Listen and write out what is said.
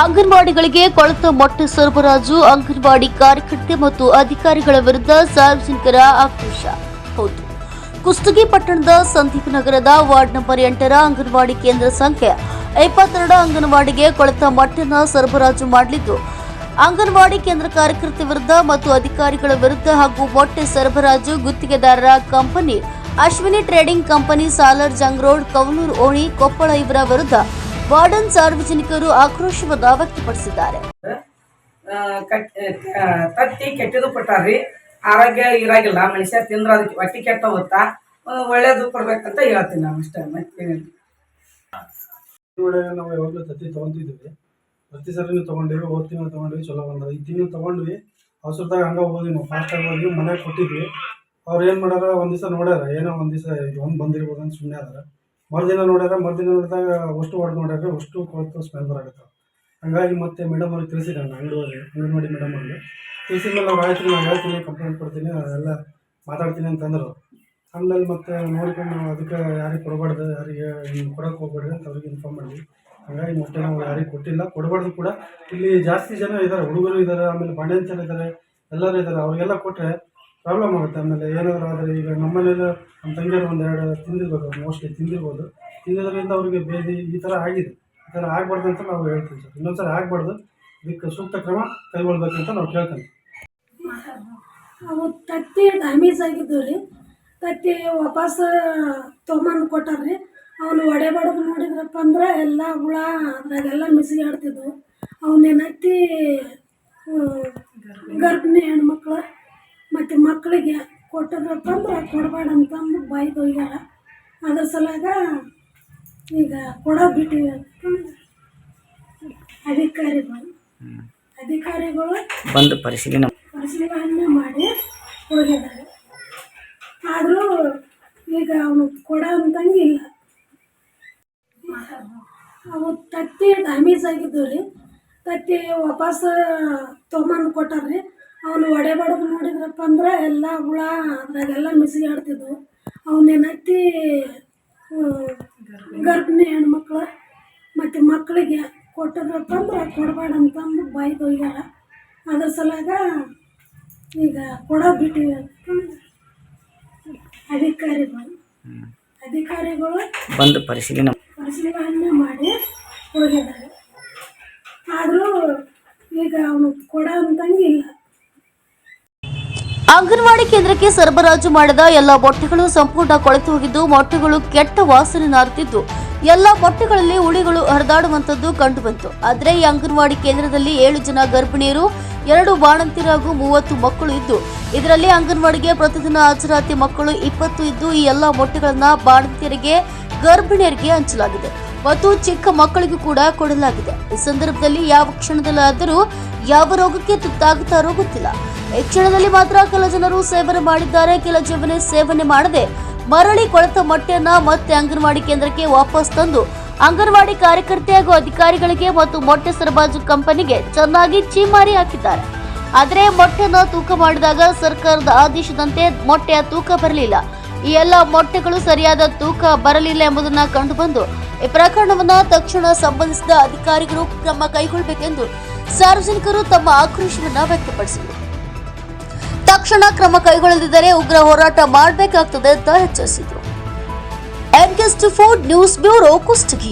ಅಂಗನವಾಡಿಗಳಿಗೆ ಕೊಳೆತ ಮೊಟ್ಟೆ ಸರಬರಾಜು, ಅಂಗನವಾಡಿ ಕಾರ್ಯಕರ್ತೆ ಮತ್ತು ಅಧಿಕಾರಿಗಳ ವಿರುದ್ಧ ಸಾರ್ವಜನಿಕರ ಆಕ್ರೋಶ. ಹೌದು. ಕುಷ್ಟಗಿ ಪಟ್ಟಣದ ಸಂದೀಪ್ ನಗರದ ವಾರ್ಡ್ ನಂಬರ್ ಎಂಟರ ಅಂಗನವಾಡಿ ಕೇಂದ್ರ ಸಂಖ್ಯೆ ಇಪ್ಪತ್ತೆರಡು ಅಂಗನವಾಡಿಗೆ ಕೊಳೆತ ಮೊಟ್ಟೆನ ಸರಬರಾಜು ಮಾಡಲಿದ್ದು, ಅಂಗನವಾಡಿ ಕೇಂದ್ರ ಕಾರ್ಯಕರ್ತೆ ವಿರುದ್ಧ ಮತ್ತು ಅಧಿಕಾರಿಗಳ ವಿರುದ್ಧ ಹಾಗೂ ಮೊಟ್ಟೆ ಸರಬರಾಜು ಗುತ್ತಿಗೆದಾರರ company Ashwini trading company, Salar Jung road Kavanur ಓಣಿ, ಕೊಪ್ಪಳ ಇವರ ವಿರುದ್ಧ ವಾರ್ಡನ್ ಸಾರ್ವಜನಿಕರು ಆಕ್ರೋಶವನ್ನು ವ್ಯಕ್ತಪಡಿಸಿದ್ದಾರೆ. ಆ, ಕಟ್ ಆ, ತತ್ತಿ ಕೆಟ್ಟದು ಕೊಟ್ಟಾರ್ರಿ. ಆರೋಗ್ಯ ಇರಾಗಿಲ್ಲ. ಮನುಷ್ಯ ತಿಂದ್ರ ಅದಕ್ಕೆ ಹೊಟ್ಟಿ ಕೆಟ್ಟ ಹೋಗುತ್ತಾ ಒಳ್ಳೇದು ಕೊಡ್ಬೇಕಂತ ಹೇಳ್ತೀನಿ ನಾನು ಅಷ್ಟೇ. ಮತ್ತೇನಿಲ್ಲ. ನಾವು ಯಾವಾಗಲೂ ತತ್ತಿ ತೊಗೊಂತಿದ್ವಿ. ಪ್ರತಿ ಸರಿನೂ ತೊಗೊಂಡಿವಿ ಹೋದ ತಿಂಗಳು ತೊಗೊಂಡ್ವಿ ಚಲೋ ಬಂದ್ರೆ ಈ ತಿಂಗಳು ತೊಗೊಂಡ್ವಿ. ಅವಸರದಾಗ ಹಂಗ ಹೋದ್ವಿ ನಾವು. ಫಾಸ್ಟಾಗಿ ಹೋದ್ವಿ ಮನೆಗೆ ಕೊಟ್ಟಿದ್ವಿ. ಅವ್ರು ಏನು ಮಾಡಾರ ಒಂದು ದಿವಸ ನೋಡ್ಯಾರ. ಏನೋ ಒಂದು ದಿವಸ ಇದು ಒಂದು ಬಂದಿರ್ಬೋದು ಅಂತ ಸುಮ್ಮನೆ ಅದಾರ ಮರುದಿನ ನೋಡಿದ್ರೆ ಮರುದಿನ ನೋಡಿದಾಗ ಅಷ್ಟು ಹೊಡೆದು ನೋಡಿದ್ರೆ ಅಷ್ಟು ಕೊಳತು ಸ್ಮೆಲ್ ಬರಾಗುತ್ತೆ ಹಂಗಾಗಿ ಮತ್ತೆ ಮೇಡಮ್ ಅವ್ರಿಗೆ ತಿಳಿಸಿದೆ ನಾನು ಅಂಗಡಿಯವ್ರಿಗೆ ಅಂಗನವಾಡಿ ಮೇಡಮ್ ಅವ್ರಿಗೆ ತಿಳಿಸಿದ ಮೇಲೆ ಅವ್ರು ಆಯ್ತು, ನಾನು ಹೇಳ್ತೀನಿ ಕಂಪ್ಲೇಂಟ್ ಕೊಡ್ತೀನಿ, ಎಲ್ಲ ಮಾತಾಡ್ತೀನಿ ಅಂತಂದ್ರು. ಆಮೇಲೆ ಮತ್ತೆ ನೋಡ್ಕೊಂಡು ನಾವು ಅದಕ್ಕೆ ಯಾರಿಗೆ ಕೊಡಬಾರ್ದು, ಯಾರಿಗೆ ಹಿಂಗೆ ಕೊಡೋಕೆ ಹೋಗ್ಬೇಡ್ರಿ ಅಂತ ಅವ್ರಿಗೆ ಇನ್ಫಾರ್ಮ್ ಮಾಡಿ ಹಾಗಾಗಿ ಮೊಟ್ಟೆ ನಾವು ಯಾರಿಗೆ ಕೊಟ್ಟಿಲ್ಲ, ಕೊಡಬಾರ್ದು ಕೂಡ. ಇಲ್ಲಿ ಜಾಸ್ತಿ ಜನ ಇದ್ದಾರೆ ಹುಡುಗರು ಇದ್ದಾರೆ ಆಮೇಲೆ ಬಂಡೆಂಚರು ಇದ್ದಾರೆ ಎಲ್ಲರೂ ಇದ್ದಾರೆ ಅವ್ರಿಗೆಲ್ಲ ಕೊಟ್ಟರೆ ಪ್ರಾಬ್ಲಮ್ ಆಗುತ್ತೆ. ಆಮೇಲೆ ಏನಾದರೂ ಆದರೆ ಈಗ ನಮ್ಮನೆಲ್ಲ ನಮ್ಮ ತಂಗಿಯರು ಒಂದೆರಡು ತಿಂದಿರ್ಬೋದು ಮೋಸ್ಟ್ಲಿ ತಿಂದಿರ್ಬೋದು. ತಿಂದಿರೋದ್ರಿಂದ ಅವ್ರಿಗೆ ಬೇದಿ ಈ ಥರ ಆಗಿದೆ. ಈ ಥರ ಆಗಬಾರ್ದು ಅಂತ ನಾವು ಹೇಳ್ತೀವಿ ಸರ್. ಇನ್ನೊಂದ್ಸಲ ಆಗಬಾರ್ದು. ಇದಕ್ಕೆ ಸೂಕ್ತ ಕ್ರಮ ಕೈಗೊಳ್ಬೇಕಂತ ನಾವು ಕೇಳ್ತೀವಿ. ಅವು ತತ್ತಿ ಡ್ಯಾಮೇಜ್ ಆಗಿದ್ದು ರೀ. ತತ್ತಿ ವಾಪಸ್ ತೊಗೊಂಬಂದು ಕೊಟ್ಟಾರ್ರಿ ಅವನು ಒಡೆ ಬಡದು ನೋಡಿದ್ರಪ್ಪ ಅಂದ್ರೆ ಎಲ್ಲ ಹುಳ, ಅದ್ರಾಗೆಲ್ಲ ಮಿಸಿಗಾಡ್ತಿದ್ವು. ಅವನ್ನೇನತ್ತಿ ಗರ್ಭಿಣಿ ಹೆಣ್ಮಕ್ಳು. ಮತ್ತು ಮಕ್ಕಳಿಗೆ ಕೊಟ್ಟಿದ್ರಪ್ಪ ಅಂದ್ರೆ ಕೊಡಬೇಡ ಅಂತಂದು ಬೈದು ಹೋಗ್ಯಾರ ಅದ್ರ ಸಲುವಾಗ ಈಗ ಕೊಡೋ ಬಿಟ್ಟಿವಿ ಅಧಿಕಾರಿಗಳು. ಅಧಿಕಾರಿಗಳು ಬಂದು ಪರಿಶೀಲನೆ ಪರಿಶೀಲನೆ ಮಾಡಿ ಹೋಗಿದ್ದಾರೆ. ಆದರೂ ಈಗ ಅವನು ಕೊಡ ಅಂತಂಗಿಲ್ಲ ಅವು ತತ್ತಿ ಡ್ಯಾಮೇಜ್ ಆಗಿದ್ದು ರೀ ತತ್ತಿ ವಾಪಸ್ ತೊಗೊಂಬಂದು ಕೊಟ್ಟಾರ್ರಿ. ಅವನು ಒಡೆ ಬಡದು ನೋಡಿದ್ರಪ್ಪ ಅಂದ್ರೆ ಎಲ್ಲ ಹುಳ ಅದ್ರಾಗೆಲ್ಲ ಮಿಸಿಗಾಡ್ತಿದ್ವು. ಆಡ್ತಿದ್ವು ಅವನ್ನೇನತ್ತಿ ಗರ್ಭಿಣಿ ಹೆಣ್ಮಕ್ಳು ಮತ್ತು ಮಕ್ಕಳಿಗೆ ಕೊಟ್ಟಿದ್ರಪ್ಪ ಅಂದ್ರೆ ಕೊಡಬೇಡ ಅಂತಂದು ಬಾಯ್ದು ಹೋಗ್ಯಾರ ಅದ್ರ ಸಲುವಾಗ ಈಗ ಕೊಡೋ ಬಿಟ್ಟಿವಿ ಅಧಿಕಾರಿಗಳು. ಅಧಿಕಾರಿಗಳು ಬಂದು ಪರಿಶೀಲನೆ ಪರಿಶೀಲನೆ ಮಾಡಿ ಹೋಗಿದ್ದಾರೆ ಆದರೂ ಈಗ ಅವನು ಕೊಡ ಅಂತಂಗಿಲ್ಲ ಅಂಗನವಾಡಿ ಕೇಂದ್ರಕ್ಕೆ ಸರಬರಾಜು ಮಾಡಿದ ಎಲ್ಲ ಮೊಟ್ಟೆಗಳು ಸಂಪೂರ್ಣ ಕೊಳೆತು ಹೋಗಿದ್ದು ಮೊಟ್ಟೆಗಳು ಕೆಟ್ಟ ವಾಸನೆ ನಾರುತ್ತಿದ್ದು, ಎಲ್ಲ ಮೊಟ್ಟೆಗಳಲ್ಲಿ ಉಳಿಗಳು ಹರಿದಾಡುವಂತದ್ದು ಕಂಡುಬಂತು. ಆದರೆ ಈ ಅಂಗನವಾಡಿ ಕೇಂದ್ರದಲ್ಲಿ ಏಳು ಜನ ಗರ್ಭಿಣಿಯರು, ಎರಡು ಬಾಣಂತಿಯರು ಹಾಗೂ ಮೂವತ್ತು ಮಕ್ಕಳು ಇದ್ದು, ಇದರಲ್ಲಿ ಅಂಗನವಾಡಿಗೆ ಪ್ರತಿದಿನ ಹಾಜರಾತಿ ಮಕ್ಕಳು ಇಪ್ಪತ್ತು ಇದ್ದು, ಈ ಎಲ್ಲ ಮೊಟ್ಟೆಗಳನ್ನು ಬಾಣಂತಿಯರಿಗೆ, ಗರ್ಭಿಣಿಯರಿಗೆ ಹಂಚಲಾಗಿದೆ. ಮತ್ತು ಚಿಕ್ಕ ಮಕ್ಕಳಿಗೂ ಕೂಡ ಕೊಡಲಾಗಿದೆ. ಈ ಸಂದರ್ಭದಲ್ಲಿ ಯಾವ ಕ್ಷಣದಲ್ಲಾದರೂ ಯಾವ ರೋಗಕ್ಕೆ ತುತ್ತಾಗುತ್ತಾರೋ ಗೊತ್ತಿಲ್ಲ ಈ ಕ್ಷಣದಲ್ಲಿ ಮಾತ್ರ ಕೆಲ ಜನರು ಸೇವನೆ ಮಾಡಿದ್ದಾರೆ. ಕೆಲ ಜೀವನ ಸೇವನೆ ಮಾಡದೆ ಮರಳಿ ಕೊಳೆತ ಮೊಟ್ಟೆಯನ್ನ ಮತ್ತೆ ಅಂಗನವಾಡಿ ಕೇಂದ್ರಕ್ಕೆ ವಾಪಸ್ ತಂದು ಅಂಗನವಾಡಿ ಕಾರ್ಯಕರ್ತೆ ಹಾಗೂ ಅಧಿಕಾರಿಗಳಿಗೆ ಮತ್ತು ಮೊಟ್ಟೆ ಸರಬಾಜು ಕಂಪನಿಗೆ ಚೆನ್ನಾಗಿ ಚೀಮಾರಿ ಹಾಕಿದ್ದಾರೆ. ಆದರೆ ಮೊಟ್ಟೆನ ತೂಕ ಮಾಡಿದಾಗ ಸರ್ಕಾರದ ಆದೇಶದಂತೆ ಮೊಟ್ಟೆಯ ತೂಕ ಬರಲಿಲ್ಲ. ಈ ಎಲ್ಲ ಮೊಟ್ಟೆಗಳು ಸರಿಯಾದ ತೂಕ ಬರಲಿಲ್ಲ ಎಂಬುದನ್ನು ಕಂಡುಬಂದು ಈ ಪ್ರಕರಣವನ್ನು ತಕ್ಷಣ ಸಂಬಂಧಿಸಿದ ಅಧಿಕಾರಿಗಳು ಕ್ರಮ ಕೈಗೊಳ್ಳಬೇಕೆಂದು ಸಾರ್ವಜನಿಕರು ತಮ್ಮ ಆಕ್ರೋಶವನ್ನು ವ್ಯಕ್ತಪಡಿಸಿದರು. ತಕ್ಷಣ ಕ್ರಮ ಕೈಗೊಳ್ಳದಿದ್ದರೆ ಉಗ್ರ ಹೋರಾಟ ಮಾಡಬೇಕಾಗ್ತದೆ ಅಂತ ಎಚ್ಚರಿಸಿದರು. ಎನ್ಕೆಸ್ಟ್ ಫೋರ್ಡ್ ನ್ಯೂಸ್ ಬ್ಯೂರೋ ಕುಷ್ಟಗಿ